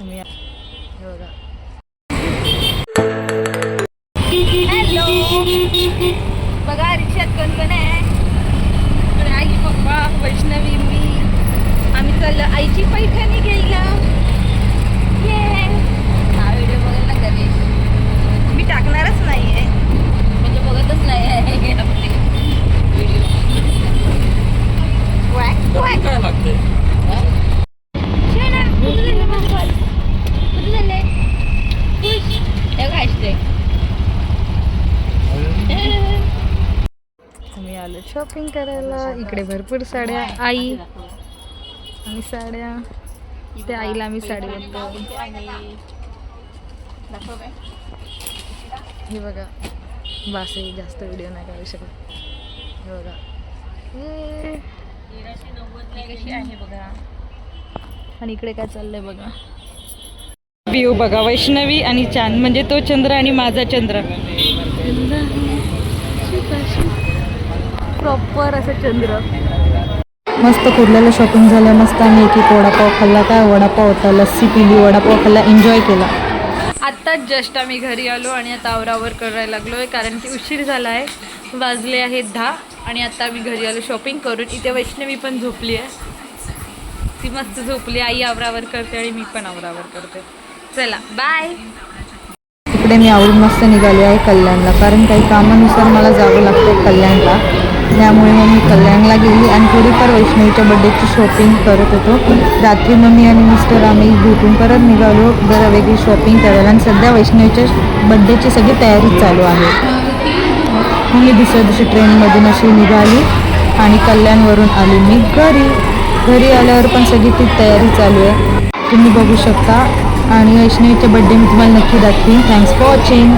तुम्ही हे बघा हॅलो बघा रिक्षात कोण कोण आहे इकडे आई पप्पा वैष्णवी मी आम्ही चाललो आईची पैठणी घ्यायला ये हा व्हिडिओ बघायला ना घरी मी टाकणारच नाही आहे म्हणजे बघतच नाही आहे व्हिडिओ काय लागते आलो शॉपिंग करायला. इकडे भरपूर साड्या. आई. आम्ही साड्या. त्या आईला आम्ही साडी बघतो हे बघा. बासही जास्त व्हिडिओ नाही काढू शकत. हे बघा. बघा आणि इकडे काय चाललंय बघा. व्ह्यू बघा वैष्णवी आणि चांद. म्हणजे तो चंद्र आणि माझा चंद्र. प्रॉपर असं चंद्र. मस्त कुर्ल्याला शॉपिंग झालं मस्त आम्ही एक एक वडापाव खाल्ला. काय वडापाव होता? लस्सी पिली वडापाव खाल्ला. एन्जॉय केला. आत्ताच जस्ट आम्ही घरी आलो आणि आता आवरावर करायला लागलो आहे कारण की उशीर झाला आहे वाजले आहेत दहा आणि आता आम्ही घरी आलो शॉपिंग करून. इथे वैष्णवी पण झोपली आहे. ती मस्त झोपली. आई आवरावर करते आणि मी पण आवरावर करते. चला बाय इकडे मी आवरून मस्त निघाले आहे कल्याणला कारण काही कामानुसार मला जावं लागतं कल्याणला. त्यामुळे मग मी कल्याणला गेली आणि थोडीफार वैष्णवीच्या बड्डेची शॉपिंग करत होतो. रात्री मम्मी आणि मिस्टर आम्ही भेटून परत निघालो. जरा वेगळी शॉपिंग करायला आणि सध्या वैष्णवीच्या बड्डेची सगळी तयारी चालू आहे. मी दुसऱ्या दिवशी ट्रेनमधून अशी निघाली आणि कल्याणवरून आली. मी घरी घरी आल्यावर पण सगळी ती तयारी चालू आहे. तुम्ही बघू शकता. आणि वैष्णवीचे बड्डे मी तुम्हाला नक्की दाखवीन. Thanks for watching